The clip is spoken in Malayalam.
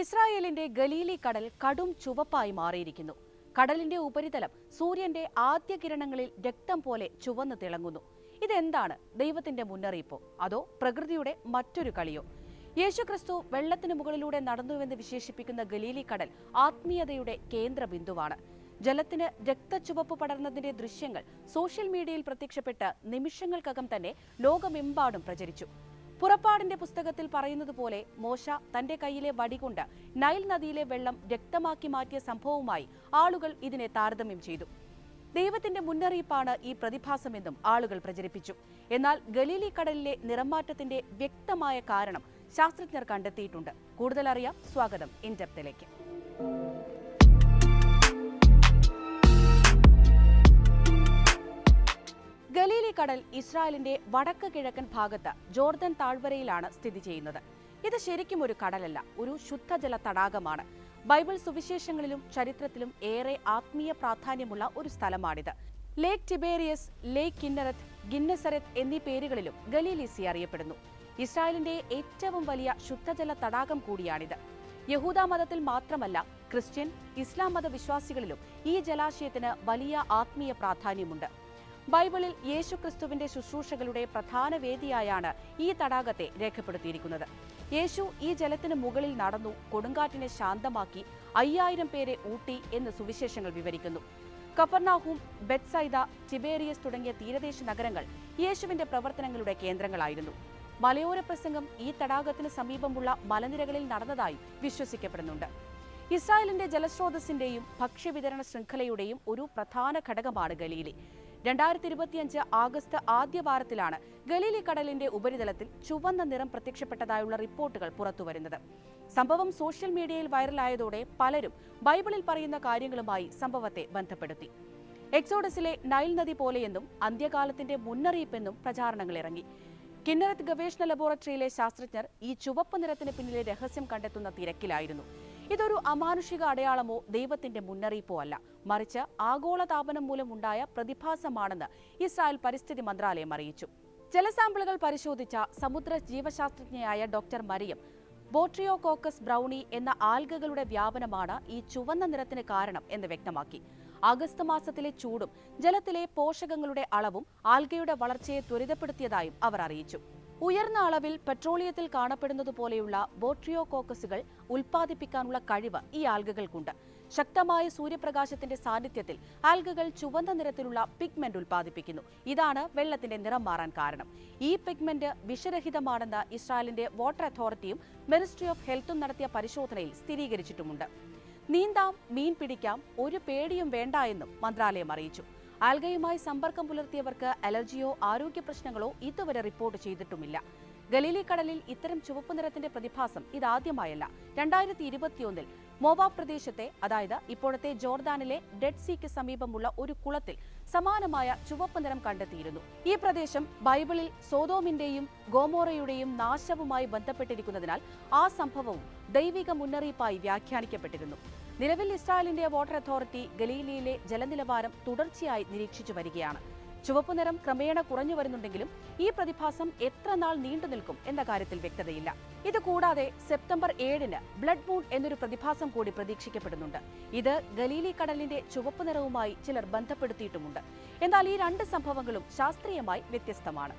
ഇസ്രായേലിന്റെ ഗലീലി കടൽ കടും ചുവപ്പായി മാറിയിരിക്കുന്നു. കടലിന്റെ ഉപരിതലം സൂര്യന്റെ ആദ്യ കിരണങ്ങളിൽ രക്തം പോലെ ചുവന്ന് തിളങ്ങുന്നു. ഇതെന്താണ് ദൈവത്തിന്റെ മുന്നറിയിപ്പോ? അതോ പ്രകൃതിയുടെ മറ്റൊരു കളിയോ? യേശുക്രിസ്തു വെള്ളത്തിന് മുകളിലൂടെ നടന്നുവെന്ന് വിശേഷിപ്പിക്കുന്ന ഗലീലി കടൽ ആത്മീയതയുടെ കേന്ദ്ര ബിന്ദുവാണ് ജലത്തിന് രക്തച്ചുവപ്പ് പടർന്നതിന്റെ ദൃശ്യങ്ങൾ സോഷ്യൽ മീഡിയയിൽ പ്രത്യക്ഷപ്പെട്ട് നിമിഷങ്ങൾക്കകം തന്നെ ലോകമെമ്പാടും പ്രചരിച്ചു. പുറപ്പാടിന്റെ പുസ്തകത്തിൽ പറയുന്നത് പോലെ മോശ തന്റെ കയ്യിലെ വടികൊണ്ട് നൈൽ നദിയിലെ വെള്ളം രക്തമാക്കി മാറ്റിയ സംഭവവുമായി ആളുകൾ ഇതിനെ താരതമ്യം ചെയ്തു. ദൈവത്തിന്റെ മുന്നറിയിപ്പാണ് ഈ പ്രതിഭാസമെന്നും ആളുകൾ പ്രചരിപ്പിച്ചു. എന്നാൽ ഗലീലി കടലിലെ നിറമാറ്റത്തിന്റെ വ്യക്തമായ കാരണം ശാസ്ത്രജ്ഞർ കണ്ടെത്തിയിട്ടുണ്ട്. കൂടുതലറിയാം സ്വാഗതം ഇൻഡെപ്തിലേക്ക്. ഗലീലി കടൽ ഇസ്രായേലിന്റെ വടക്ക് കിഴക്കൻ ഭാഗത്ത് ജോർദൻ താഴ്വരയിലാണ് സ്ഥിതി ചെയ്യുന്നത്. ഇത് ശരിക്കും ഒരു കടലല്ല ഒരു ശുദ്ധജല തടാകമാണ്. ബൈബിൾ സുവിശേഷങ്ങളിലും ചരിത്രത്തിലും ഏറെ ആത്മീയ പ്രാധാന്യമുള്ള ഒരു സ്ഥലമാണിത്. ലേക്ക് ടിബേരിയസ് ലേക്ക് കിന്നറത്ത് ഗിന്നസരത്ത് എന്നീ പേരുകളിലും ഗലീലിസി അറിയപ്പെടുന്നു. ഇസ്രായേലിന്റെ ഏറ്റവും വലിയ ശുദ്ധജല തടാകം കൂടിയാണിത്. യഹൂദ മതത്തിൽ മാത്രമല്ല ക്രിസ്ത്യൻ ഇസ്ലാം മത വിശ്വാസികളിലും ഈ ജലാശയത്തിന് വലിയ ആത്മീയ പ്രാധാന്യമുണ്ട്. ബൈബിളിൽ യേശുക്രിസ്തുവിന്റെ ശുശ്രൂഷകളുടെ പ്രധാന വേദിയായാണ് ഈ തടാകത്തെ രേഖപ്പെടുത്തിയിരിക്കുന്നത്. യേശു ഈ ജലത്തിന് മുകളിൽ നടന്നു കൊടുങ്കാറ്റിനെ ശാന്തമാക്കി അയ്യായിരം പേരെ ഊട്ടി എന്ന് സുവിശേഷങ്ങൾ വിവരിക്കുന്നു. കഫർനാഹും ബെത്സൈദ ടിബേറിയസ് തുടങ്ങിയ തീരദേശ നഗരങ്ങൾ യേശുവിന്റെ പ്രവർത്തനങ്ങളുടെ കേന്ദ്രങ്ങളായിരുന്നു. മലയോര പ്രസംഗം ഈ തടാകത്തിന് സമീപമുള്ള മലനിരകളിൽ നടന്നതായി വിശ്വസിക്കപ്പെടുന്നുണ്ട്. ഇസ്രായേലിന്റെ ജലസ്രോതസ്സിന്റെയും ഭക്ഷ്യവിതരണ ശൃംഖലയുടെയും ഒരു പ്രധാന ഘടകമാണ് ഗലീലി. രണ്ടായിരത്തി ഇരുപത്തിയഞ്ച് ആഗസ്റ്റ് ആദ്യ വാരത്തിലാണ് ഗലീലി കടലിന്റെ ഉപരിതലത്തിൽ ചുവന്ന നിറം പ്രത്യക്ഷപ്പെട്ടതായുള്ള റിപ്പോർട്ടുകൾ പുറത്തുവരുന്നത്. സംഭവം സോഷ്യൽ മീഡിയയിൽ വൈറലായതോടെ പലരും ബൈബിളിൽ പറയുന്ന കാര്യങ്ങളുമായി സംഭവത്തെ ബന്ധപ്പെടുത്തി. എക്സോഡസിലെ നൈൽ നദി പോലെയെന്നും അന്ത്യകാലത്തിന്റെ മുന്നറിയിപ്പെന്നും പ്രചാരണങ്ങൾ ഇറങ്ങി. കിന്നറത്ത് ഗവേഷണ ലബോറട്ടറിയിലെ ശാസ്ത്രജ്ഞർ ഈ ചുവപ്പ് നിറത്തിന് പിന്നിലെ രഹസ്യം കണ്ടെത്തുന്ന തിരക്കിലായിരുന്നു. ഇതൊരു അമാനുഷിക അടയാളമോ ദൈവത്തിന്റെ മുന്നറിയിപ്പോ അല്ല. മറിച്ച് ആഗോളതാപനം മൂലമുണ്ടായ പ്രതിഭാസമാണെന്ന് ഇസ്രായേൽ പരിസ്ഥിതി മന്ത്രാലയം അറിയിച്ചു. ജലസാമ്പിളുകൾ പരിശോധിച്ച സമുദ്ര ജീവശാസ്ത്രജ്ഞയായ ഡോക്ടർ മരിയം ബോട്രിയോകോക്കസ് ബ്രൗണി എന്ന ആൽഗകളുടെ വ്യാപനമാണ് ഈ ചുവന്ന നിറത്തിന് കാരണം എന്ന് വ്യക്തമാക്കി. ആഗസ്റ്റ് മാസത്തിലെ ചൂടും ജലത്തിലെ പോഷകങ്ങളുടെ അളവും ആൽഗയുടെ വളർച്ചയെ ത്വരിതപ്പെടുത്തിയതായും അവർ അറിയിച്ചു. ഉയർന്ന അളവിൽ പെട്രോളിയത്തിൽ കാണപ്പെടുന്നത് പോലെയുള്ള ബോട്രിയോകോക്കസുകൾ ഉൽപ്പാദിപ്പിക്കാനുള്ള കഴിവ് ഈ ആൽഗകൾക്കുണ്ട്. ശക്തമായ സൂര്യപ്രകാശത്തിന്റെ സാന്നിധ്യത്തിൽ ആൽഗകൾ ചുവന്ന നിറത്തിലുള്ള പിഗ്മെന്റ് ഉൽപ്പാദിപ്പിക്കുന്നു. ഇതാണ് വെള്ളത്തിന്റെ നിറം മാറാൻ കാരണം. ഈ പിഗ്മെന്റ് വിഷരഹിതമാണെന്ന് ഇസ്രായേലിന്റെ വാട്ടർ അതോറിറ്റിയും മിനിസ്ട്രി ഓഫ് ഹെൽത്തും നടത്തിയ പരിശോധനയിൽ സ്ഥിരീകരിച്ചിട്ടുമുണ്ട്. നീന്താം മീൻ പിടിക്കാം ഒരു പേടിയും വേണ്ട എന്നും മന്ത്രാലയം അറിയിച്ചു. ആൽഗയുമായി സമ്പർക്കം പുലർത്തിയവർക്ക് അലർജിയോ ആരോഗ്യ പ്രശ്നങ്ങളോ ഇതുവരെ റിപ്പോർട്ട് ചെയ്തിട്ടുമില്ല. ഗലീലി കടലിൽ ഇത്തരം ചുവപ്പ് നിറത്തിന്റെ പ്രതിഭാസം ഇതാദ്യമായല്ല. രണ്ടായിരത്തി ഇരുപത്തിയൊന്നിൽ മോവാബ് പ്രദേശത്തെ അതായത് ഇപ്പോഴത്തെ ജോർദാനിലെ ഡെഡ് സീക്ക് സമീപമുള്ള ഒരു കുളത്തിൽ സമാനമായ ചുവപ്പ് നിറം കണ്ടെത്തിയിരുന്നു. ഈ പ്രദേശം ബൈബിളിൽ സോതോമിന്റെയും ഗോമോറയുടെയും നാശവുമായി ബന്ധപ്പെട്ടിരിക്കുന്നതിനാൽ ആ സംഭവവും ദൈവിക മുന്നറിയിപ്പായി വ്യാഖ്യാനിക്കപ്പെട്ടിരുന്നു. നിലവിൽ ഇസ്രായേലിന്റെ വാട്ടർ അതോറിറ്റി ഗലീലിയിലെ ജലനിലവാരം തുടർച്ചയായി നിരീക്ഷിച്ചു വരികയാണ്. ചുവപ്പ് നിറം ക്രമേണ കുറഞ്ഞു വരുന്നുണ്ടെങ്കിലും ഈ പ്രതിഭാസം എത്ര നാൾ നീണ്ടു നിൽക്കും എന്ന കാര്യത്തിൽ വ്യക്തതയില്ല. ഇത് കൂടാതെ സെപ്റ്റംബർ ഏഴിന് ബ്ലഡ് മൂൺ എന്നൊരു പ്രതിഭാസം കൂടി പ്രതീക്ഷിക്കപ്പെടുന്നുണ്ട്. ഇത് ഗലീലി കടലിന്റെ ചുവപ്പ് നിറവുമായി ചിലർ ബന്ധപ്പെടുത്തിയിട്ടുമുണ്ട്. എന്നാൽ ഈ രണ്ട് സംഭവങ്ങളും ശാസ്ത്രീയമായി വ്യത്യസ്തമാണ്.